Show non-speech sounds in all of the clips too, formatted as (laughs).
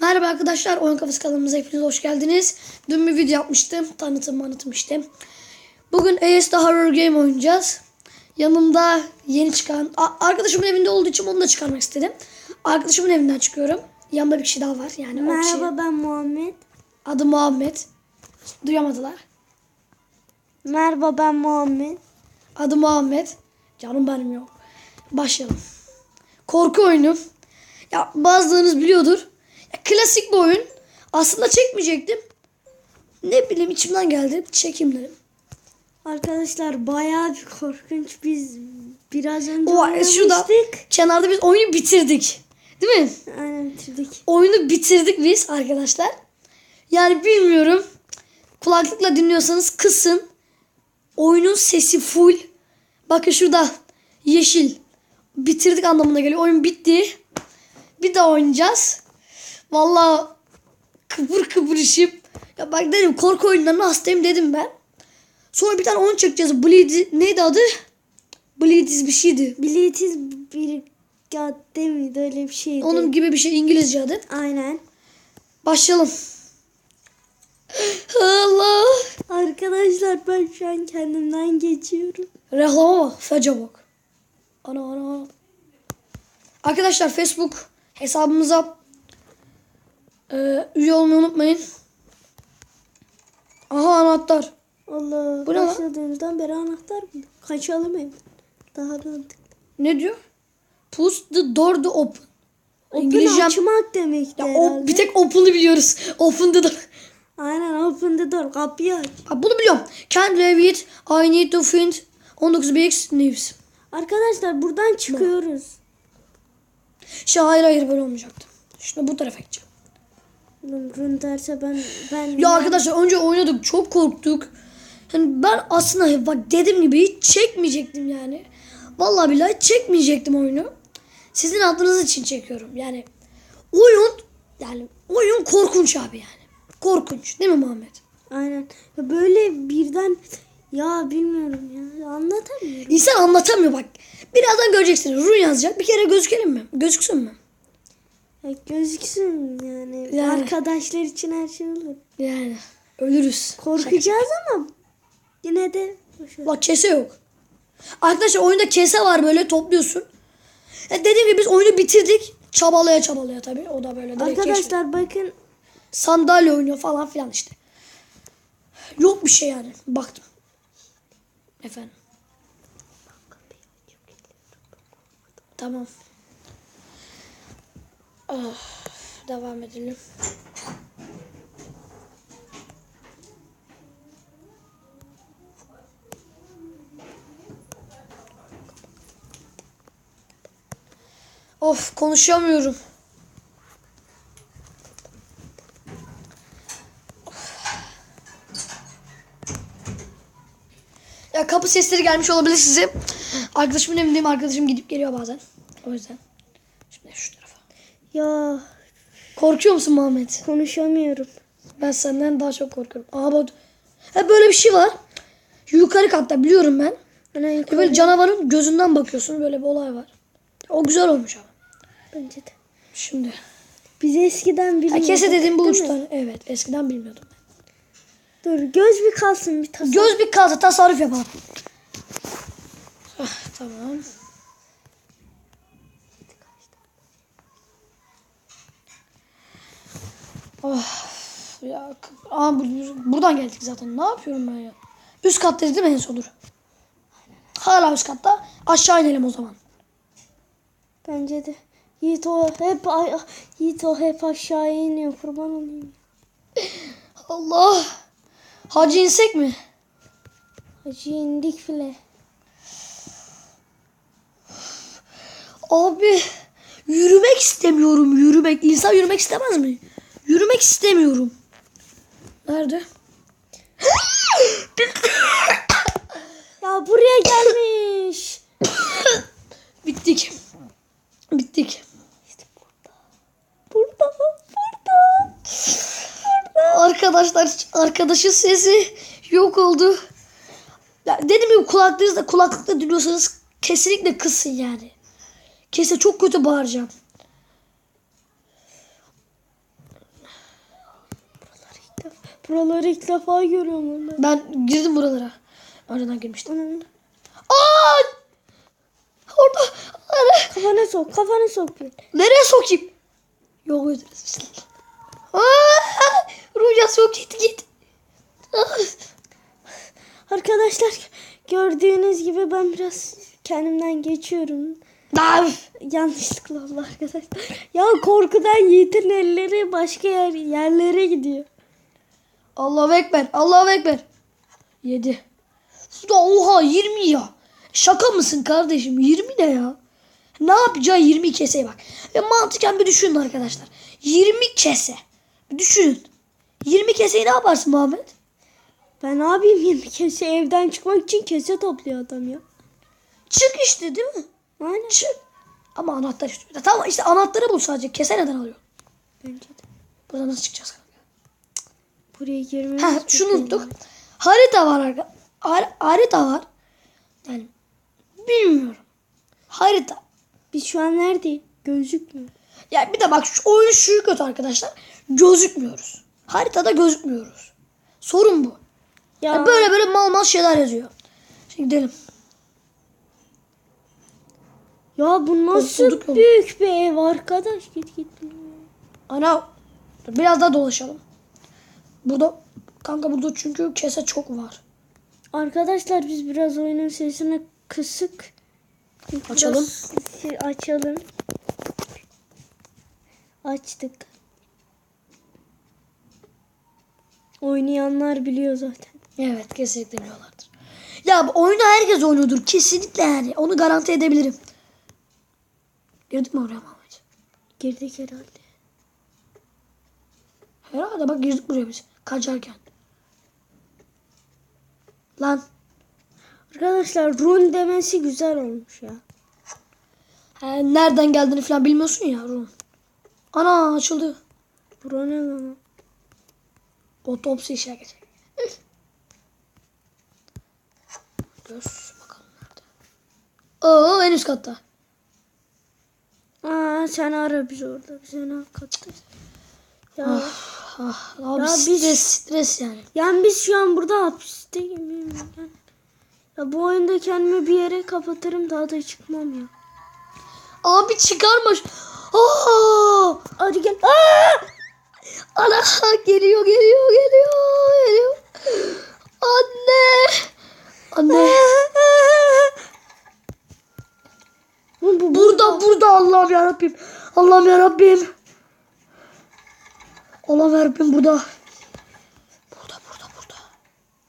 Merhaba arkadaşlar, Oyun Kafası kanalımıza hepiniz hoş geldiniz. Dün bir video yapmıştım, tanıtım tanıtmıştım. Bugün AS The Horror Game oynayacağız. Yanımda yeni çıkan, arkadaşımın evinde olduğu için onu da çıkarmak istedim. Arkadaşımın evinden çıkıyorum. Yanımda bir kişi daha var yani. o kişi- Merhaba ben Muhammed. adı Muhammed. Duyamadılar. Merhaba ben Muhammed. Adı Muhammed. Canım benim yok. Başlayalım. Korku oyunu. Ya bazılarınız biliyordur. Klasik bir oyun. Aslında çekmeyecektim. Ne bileyim içimden geldi. Çekeyim dedim. Arkadaşlar bayağı bir korkunç. Biz biraz önce O oynamıştık. şurada kenarda biz oyunu bitirdik. Değil mi? Aynen bitirdik. Oyunu bitirdik biz arkadaşlar. Yani bilmiyorum. Kulaklıkla dinliyorsanız kısın. Oyunun sesi full. Bakın şurada yeşil. Bitirdik anlamına geliyor. Oyun bitti. Bir daha oynayacağız. Vallahi kıpır kıpır işim. Ya bak dedim korku oyunlarına hastayım dedim ben. Sonra bir tane oyun çekeceğiz. Bleed neydi adı? Bleediz bir şeydi. Biletiz bir cadde miydi öyle bir şeydi. Onun gibi bir şey İngilizce adı. Aynen. Başlayalım. Allah. Arkadaşlar ben şu an kendimden geçiyorum. Reklama bak. Fece bak. Ana ana ana. Arkadaşlar Facebook hesabımıza e, üye olmayı unutmayın. Aha anahtar. Allah Bu ne lan? başladığımızdan beri anahtar mı? Kaçalım evden. Daha mantıklı. Ne diyor? Push the door to open. Open İngilizcem- açmak demekti Ya o, herhalde. bir tek open'ı biliyoruz. (laughs) Open the door. Aynen open the door. Kapıyı aç. Ha, bunu biliyorum. Leave it. I need to find 19 big news. Arkadaşlar buradan çıkıyoruz. Şey hayır hayır böyle olmayacaktı. Şimdi bu tarafa gideceğim. Run derse ben ben Ya arkadaşlar önce oynadık çok korktuk. Hani ben aslında bak dediğim gibi hiç çekmeyecektim yani. Vallahi billahi çekmeyecektim oyunu. Sizin adınız için çekiyorum. Yani oyun yani oyun korkunç abi yani. Korkunç değil mi Muhammed? aynen ya böyle birden ya bilmiyorum ya anlatamıyorum. İnsan anlatamıyor bak. Birazdan göreceksiniz. Run yazacak. Bir kere gözükelim mi? Gözüksün mü? Gözüksün yani. Yani. arkadaşlar için her şey olur. Yani ölürüz. Korkacağız ama yine de. Bak kese yok. Arkadaşlar oyunda kese var böyle topluyorsun. Ya dediğim gibi biz oyunu bitirdik. Çabalaya çabalaya tabii. O da böyle Arkadaşlar bakın Sandalye oynuyor falan filan işte. Yok bir şey yani. Baktım. Efendim. Tamam. Ah, devam edelim. Of konuşamıyorum. Ya kapı sesleri gelmiş olabilir size. Arkadaşımın evindeyim. Arkadaşım gidip geliyor bazen. O yüzden. Şimdi şu tarafa. Ya Korkuyor musun Muhammed? konuşamıyorum. Ben senden daha çok korkuyorum. Aa bak. Ha böyle bir şey var. Yukarı katta biliyorum ben. Ana E böyle canavarın gözünden bakıyorsun. Böyle bir olay var. O güzel olmuş ama. bence de. Şimdi. Biz eskiden bilmiyorduk. kese dediğim bu tane. Evet eskiden bilmiyordum ben. Dur göz bir kalsın bir tasarruf. Göz bir kaldı tasarruf yapalım. Ah, tamam. Oh ya aa, bu- buradan geldik zaten. Ne yapıyorum ben ya? Üst kattayız değil mi en sondur? Hala üst katta. Aşağı inelim o zaman. Bence de. Yiğit o hep ay- Yiğit o hep aşağıya iniyor kurban olayım. (laughs) Allah. Hacı insek mi? Hacı indik bile. Abi yürümek istemiyorum yürümek. İnsan yürümek istemez mi? Yürümek istemiyorum. Nerede? Ya buraya gelmiş. Bittik. Bittik. Burada. Burada. Arkadaşlar arkadaşın sesi yok oldu. Ya dedim gibi kulaklarınızda kulaklıkla dinliyorsanız kesinlikle kısın yani. Kesin çok kötü bağıracağım. Buraları ilk defa görüyorum onu. Ben girdim buralara. Önceden girmiştim. Aa! Orada. Ara. Kafana sok, kafana sok. Nereye sokayım? Yok öderiz. Rüya sok git git. Arkadaşlar gördüğünüz gibi ben biraz kendimden geçiyorum. Ah! Yanlışlıkla oldu arkadaşlar. Ya korkudan Yiğit'in elleri başka yer, yerlere gidiyor. Allahu Ekber. Allahu Ekber. 7. Suda oha 20 ya. Şaka mısın kardeşim? 20 ne ya? Ne yapacağı 20 keseye bak. Ve mantıken bir düşünün arkadaşlar. 20 kese. Bir düşünün. 20 keseyi ne yaparsın Muhammed? Ben yapayım 20 kese evden çıkmak için kese topluyor adam ya. Çık işte değil mi? Aynen. Çık. Ama anahtar işte. Tamam işte anahtarı bul sadece. Kese neden alıyor? Bence de. Buradan nasıl çıkacağız? Buraya girmemiz Ha şunu unuttuk. Harita var arka. har- harita var. Yani bilmiyorum. Harita. Biz şu an neredeyiz? Gözükmüyor. Ya bir de bak şu oyun şu kötü arkadaşlar. Gözükmüyoruz. Haritada gözükmüyoruz. Sorun bu. Ya, Ya böyle böyle mal mal şeyler yazıyor. Şimdi gidelim. ya bu nasıl büyük bir ev arkadaş git git. Ana biraz daha dolaşalım. Burada kanka burada çünkü kese çok var. Arkadaşlar biz biraz oyunun sesini kısık. Biraz Açalım. açalım. Açtık. Oynayanlar biliyor zaten. Evet kesinlikle biliyorlardır. Ya bu oyunu herkes oynuyordur kesinlikle yani. Onu garanti edebilirim. Girdik mi oraya Mehmet? Girdik herhalde. Herhalde bak girdik buraya biz. Kaçarken. Lan. Arkadaşlar run demesi güzel olmuş ya. he, nereden geldiğini falan bilmiyorsun ya. Rum. Ana açıldı. Bura ne lan? Otopsi işe geçecek. Dur bakalım nerede. Oo en üst katta. Aa sen ara biz orada. Biz en alt kattayız. Ya, Ah, abi Ya stres, biz- stres yani. yani biz şu an burada hapiste gibiyim. Yani. Ya bu oyunda kendimi bir yere kapatırım daha da çıkmam ya. Abi çıkarmış. Aa! Hadi gel. Aa! Ana geliyor geliyor geliyor geliyor. Anne. Anne. Bu, bu, Burada burada Allah'ım ya Rabbim. Allah'ım ya Rabbim. Allah'ım ya Rabbim burada. Burada burada burada.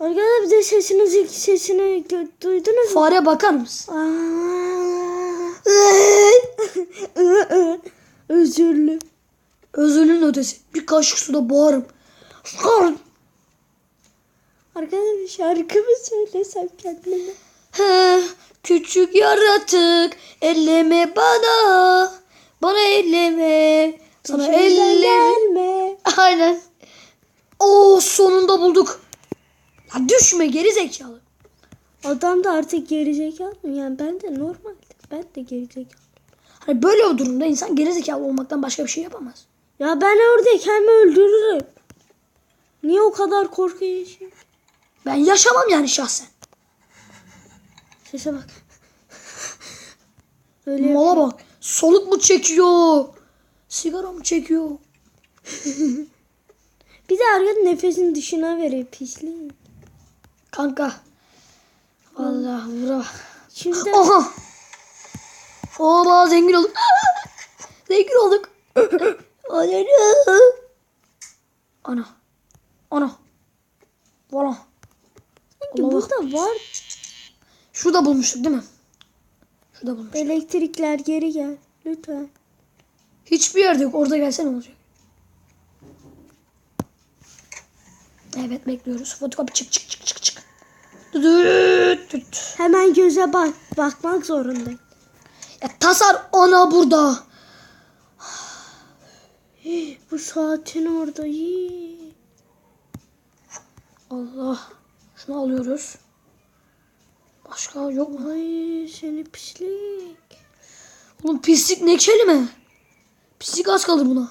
Arkadaşlar bir de sesinizi sesini duydunuz mu? Fare bakar mısın? Özürlü. (laughs) Özürlüğün ötesi. Bir kaşık suda boğarım. Sıkarım. Arkadaşlar şarkı mı söylesem kendime? Küçük yaratık elleme bana. Bana elleme. Sana elleme. gelme. Aynen. Oo sonunda bulduk. Ya düşme geri zekalı. Adam da artık gerizekalı mı? Yani ben de normalde. Ben de gerizekalı. Hani böyle o durumda insan geri zekalı olmaktan başka bir şey yapamaz. Ya ben orada kendimi öldürürüm. Niye o kadar korku yaşıyorum? Ben yaşamam yani şahsen. Sese bak. (laughs) Öyle Mala bak. Soluk mu çekiyor? Sigara mı çekiyor? (laughs) Bir de arkada nefesin dışına veriyor pisliği. Kanka. Vallahi vura. Şimdi Aha. Oba zengin olduk. (laughs) zengin olduk. (laughs) Ana. Ana. Valla. Allah burada var. Şurada bulmuştuk değil mi? Şurada bulmuştuk. Elektrikler geri gel. Lütfen. Hiçbir yerde yok. Orada gelsene olacak. Evet bekliyoruz. Fotokopi çık çık çık çık çık. Hemen göze bak. Bakmak zorundayım. Ya tasar ana burada. Bu saatin orada. Allah. Şunu alıyoruz. Başka yok mu? Ay seni pislik. Oğlum pislik ne kelime? Pislik az kalır buna.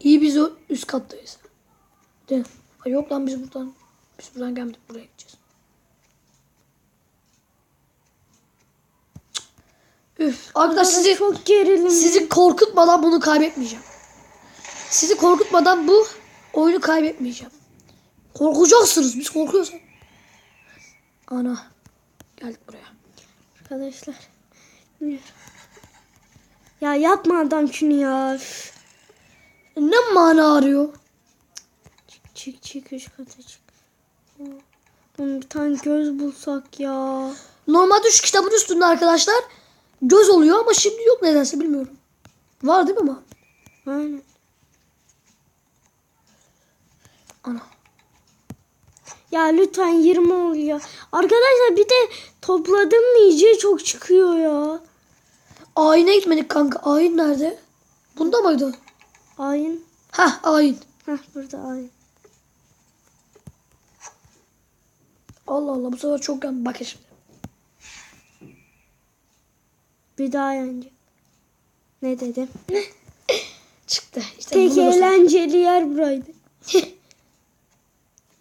İyi biz o üst kattayız. De. Ha, yok lan biz buradan biz buradan gelmedik buraya gideceğiz. Üf. Arkadaşlar sizi çok gerilim. sizi korkutmadan bunu kaybetmeyeceğim. Sizi korkutmadan bu oyunu kaybetmeyeceğim. Korkacaksınız. Biz korkuyoruz. Ana. Geldik buraya. Arkadaşlar. Ya yapma adam şunu ya. Ne mana arıyor? Çık çık üç kata çık. Oğlum bir tane göz bulsak ya. Normalde şu kitabın üstünde arkadaşlar göz oluyor ama şimdi yok nedense bilmiyorum. Var değil mi ama? Aynen. Ana. Ya lütfen 20 ol ya. Arkadaşlar bir de topladım mı iyice çok çıkıyor ya. Ayine gitmedik kanka. Ayin nerede? Bunda mıydı? Ayın. Heh ayin. Heh burada ayın. Allah Allah bu sefer çok yan. Bakın şimdi. Bir daha yenecek. Ne dedim? (laughs) Çıktı. İşte Tek eğlenceli yer buraydı. (laughs)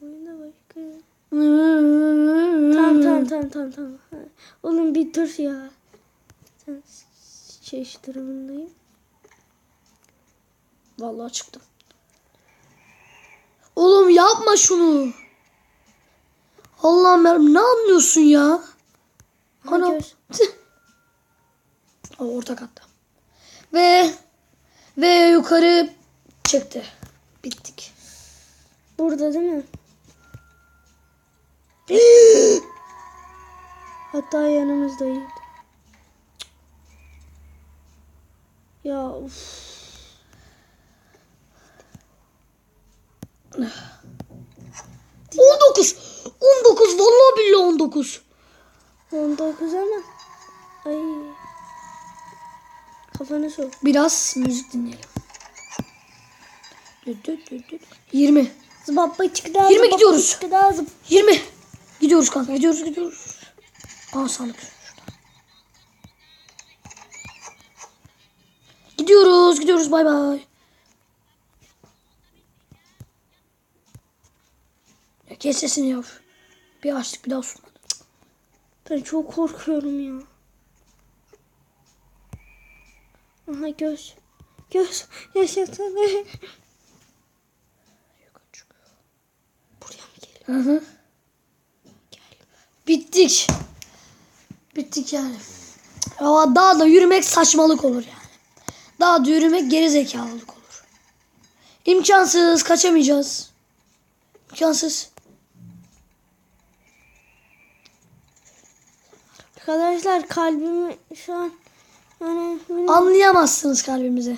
Oyunda başka. Tamam tamam tamam tamam tamam. Oğlum bir dur ya. Sen şey durumundayım. Vallahi çıktım. Oğlum yapma şunu. Allah'ım yarabbim ne anlıyorsun ya? Ana. o orta katta. Ve ve yukarı çıktı. Bittik. Burada değil mi? (laughs) Hatta yanımızdaydı. Ya uf. On dokuz. On dokuz. Vallahi billahi on dokuz. 19 ama. Ay. Kafanı sok. Biraz müzik dinleyelim. Düt düt düt düt. 20. Zıbappa çıktı. 20 zıbappa gidiyoruz. Çıktı, zıp. 20. Gidiyoruz kanka. Gidiyoruz gidiyoruz. Aa sandık. Gidiyoruz gidiyoruz bay bay. Kes sesini ya. Bir açtık bir daha sunmadı. Ben çok korkuyorum ya. Aha göz. Göz. Yaşasana. (laughs) Yukarı çıkıyor. Buraya mı geliyor? Hı hı. Bittik. Bittik yani. Ama daha da yürümek saçmalık olur yani. Daha da yürümek geri zekalılık olur. İmkansız kaçamayacağız. İmkansız. Arkadaşlar kalbimi şu an yani Anlayamazsınız kalbimizi.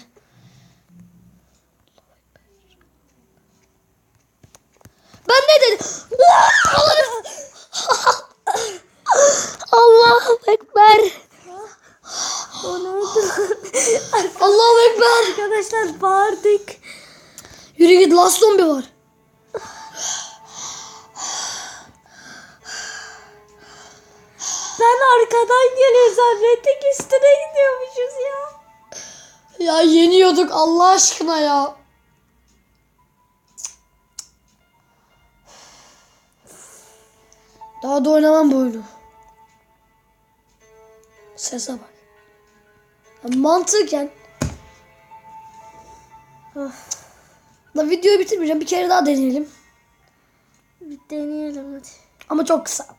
Ben ne dedim? Allahu Ekber. Allahu Ekber. Arkadaşlar bağırdık. Yürü git last zombi var. Ben arkadan geliyor zannettik üstüne gidiyormuşuz ya. Ya yeniyorduk Allah aşkına ya. Daha da oynamam bu oyunu. Sese bak. Ya mantıken Of, da videoyu bitirmeyeceğim. Bir kere daha deneyelim. bir deneyelim hadi. Ama çok kısa.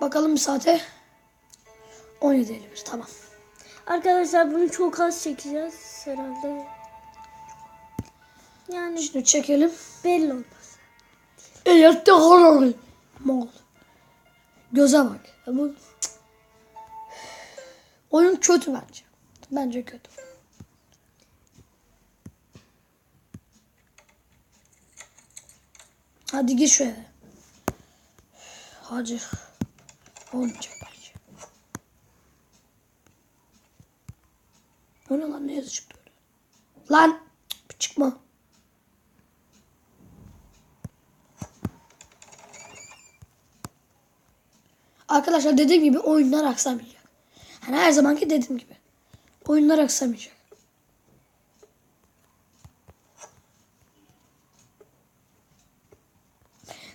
Bakalım bir saate. 17.51 tamam. Arkadaşlar bunu çok az çekeceğiz herhalde. Yani Şimdi çekelim. belli olmaz. Elette horror. Mal. Göze bak. Ya bu Cık. oyun kötü bence. Bence kötü. Hadi gir eve. Hacı. Olmayacak bence. O ne lan ne yazışıp böyle? Lan çıkma. Arkadaşlar dediğim gibi oyunlar aksamayacak. Hani her zamanki dediğim gibi. Oyunlar aksamayacak.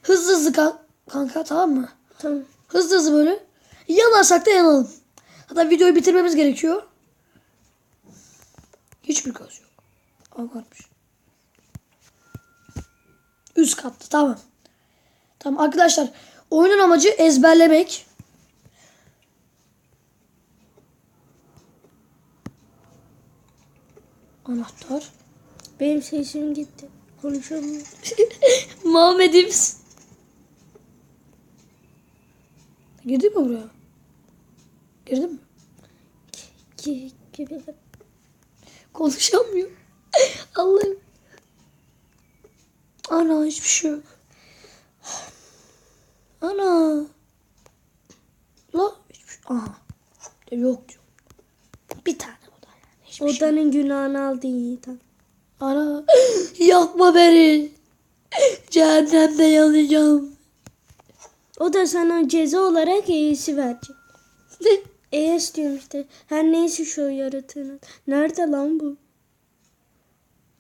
Hızlı hızlı kanka tamam mı? Tamam. Hızlı hızlı böyle. Yanarsak da yanalım. Hatta videoyu bitirmemiz gerekiyor. Hiçbir göz yok. Aa varmış. Üst katta tamam. Tamam arkadaşlar oyunun amacı ezberlemek. Anahtar. Benim sesim gitti. Konuşamıyorum. (laughs) Muhammed'im. Girdin mi buraya? Girdin mi? Gibi. Konuşamıyor. (laughs) Allah'ım. Ana hiçbir şey yok. Ana. La hiçbir şey. Aha. Yok diyor. Bir tane oda yani. Hiçbir şey. Odanın günahını aldı Yiğitan. Ana. (gasps) Yakma beni. Cehennemde yanacağım. O da sana ceza olarak E'si verecek. ES diyorum işte. Her neyse şu yaratığının. Nerede lan bu?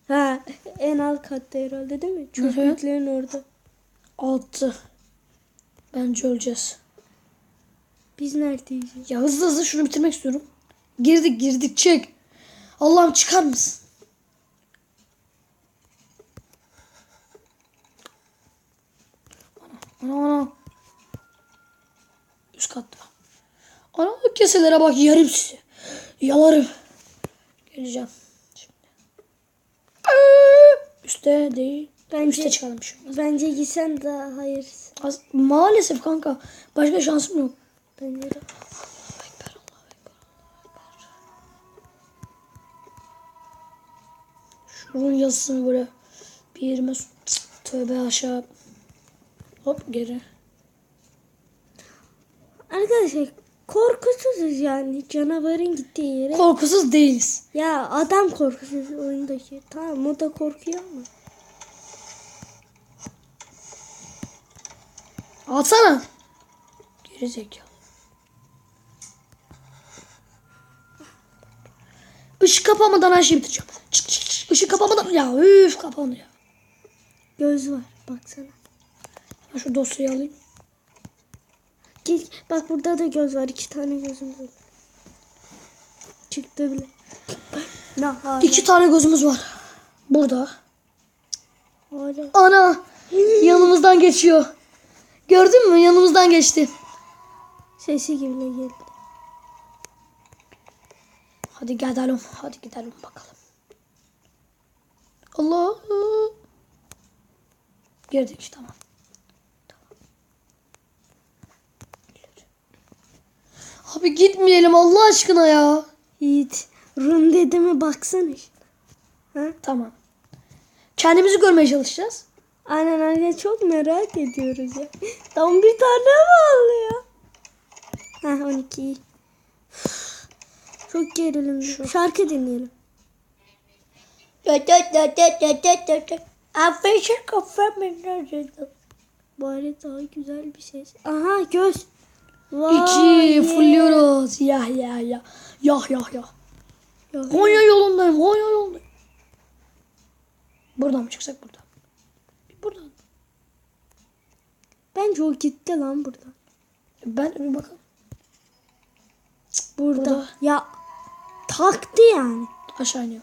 Ha en alt katta herhalde değil mi? Çöplüklerin orada. Altı. Bence öleceğiz. Biz neredeyiz? Ya hızlı hızlı şunu bitirmek istiyorum. Girdik girdik çek. Allah'ım çıkar mısın? Ana ana ana. Üst katta. Ana keselere bak yarım sizi. Yalarım. Geleceğim. Şimdi. Üste değil. Bence, Üste çıkalım şu. bence gitsen daha hayır. Az- Maalesef kanka. Başka şansım yok. Bence de. Şunun yazısını böyle bir yerime tövbe aşağı. Hop geri. Arkadaşlar korkusuzuz yani canavarın gittiği yere. Korkusuz değiliz. ya adam korkusuz oyundaki. Tamam o da korkuyor ama. Atsana. Geri zekalı. Işık kapamadan her şeyi bitireceğim. Çık çık çık. Işık kapamadan. Ya üf kapandı ya. Göz var baksana. Ben şu dosyayı alayım. Gel, bak burada da göz var. iki tane gözüm var. Çıktı bile. Ne hala? İki tane gözümüz var. Burada. hala. Ana yanımızdan geçiyor. Gördün mü? Yanımızdan geçti. Sesi gibi geldi. Hadi gidelim. Hadi gidelim bakalım. Allah. Girdik tamam. Tamam. Abi gitmeyelim Allah aşkına ya. Yiğit. Rum dedi mi baksana. Ha? Tamam. Kendimizi görmeye çalışacağız. Aynen aynen çok merak ediyoruz ya. Tam bir tane mi alıyor? Ha 12 iyi. Çok gerilim. Şarkı dinleyelim. Bari daha güzel bir ses. Aha göz. Vay İki fulluyoruz. Ya ya ya. Yah yah yah. Ya. Konya yolundayım. Konya yolundayım. Buradan mı çıksak buradan? Buradan. Bence o gitti lan buradan. Ben bir bakalım. Burada. Burada. Ya taktı yani. Aşağı iniyor.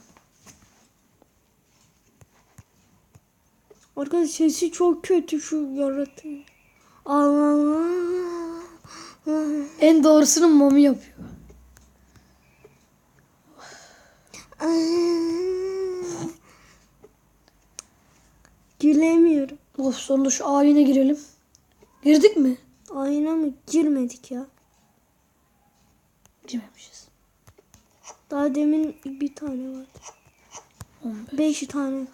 Arkadaş sesi çok kötü şu yaratığın. Allah. En doğrusunu mami yapıyor. Gülemiyorum. Of sonunda şu ayine girelim. Girdik mi? Ayna mı? Girmedik ya. Girmemişiz. Daha demin bir tane vardı. 15. Beş tane.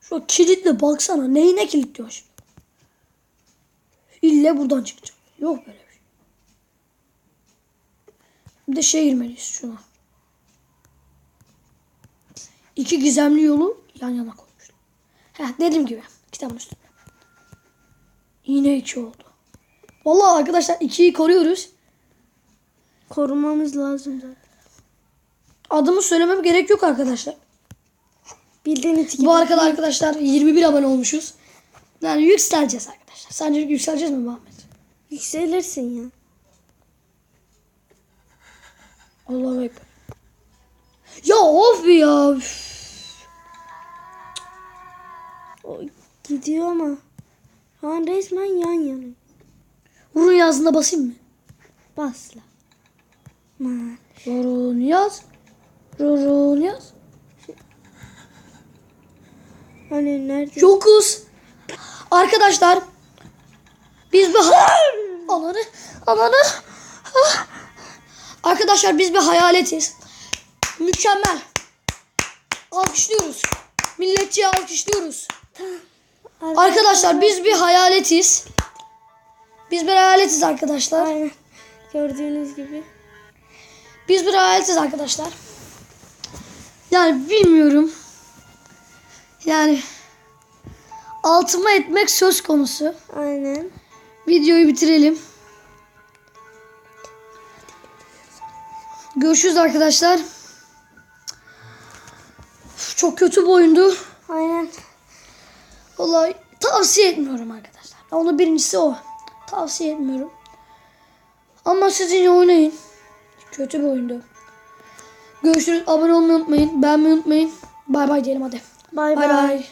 Şu kilitle baksana. Neyine kilitliyor şimdi? İlle buradan çıkacak. Yok böyle bir de şey girmeliyiz şuna. İki gizemli yolu yan yana koymuşlar. Heh dediğim gibi. Kitabın üstünde. Yine iki oldu. Vallahi arkadaşlar ikiyi koruyoruz. Korumamız lazım zaten. Adımı söylemem gerek yok arkadaşlar. Bildiğiniz gibi. Bu arkada arkadaşlar 21 abone olmuşuz. Yani yükseleceğiz arkadaşlar. Sence yükseleceğiz mi Muhammed? Yükselirsin ya. Allah'a ekber. Ya of ya. Üf. O gidiyor ama. An resmen yan yana. Vurun yazına basayım mı? Basla. Vurun yaz. Vurun yaz. Hani nerede? Yokuz. Arkadaşlar biz bir alanı alanı Arkadaşlar biz bir hayaletiz. Mükemmel. Alkışlıyoruz. Milletçiye alkışlıyoruz. Arkadaşlar biz bir hayaletiz. Biz bir hayaletiz arkadaşlar. Aynen. Gördüğünüz gibi. Biz bir hayaletiz arkadaşlar. Yani bilmiyorum. Yani altıma etmek söz konusu. Aynen. Videoyu bitirelim. Görüşürüz arkadaşlar. Çok kötü bir oyundu. Aynen. Vallahi tavsiye etmiyorum arkadaşlar. Onun birincisi o. Tavsiye etmiyorum. Ama siz yine oynayın. Kötü bir oyundu. Görüşürüz. Abone olmayı unutmayın. Beğenmeyi unutmayın. Bay bay diyelim hadi. Bay. bay.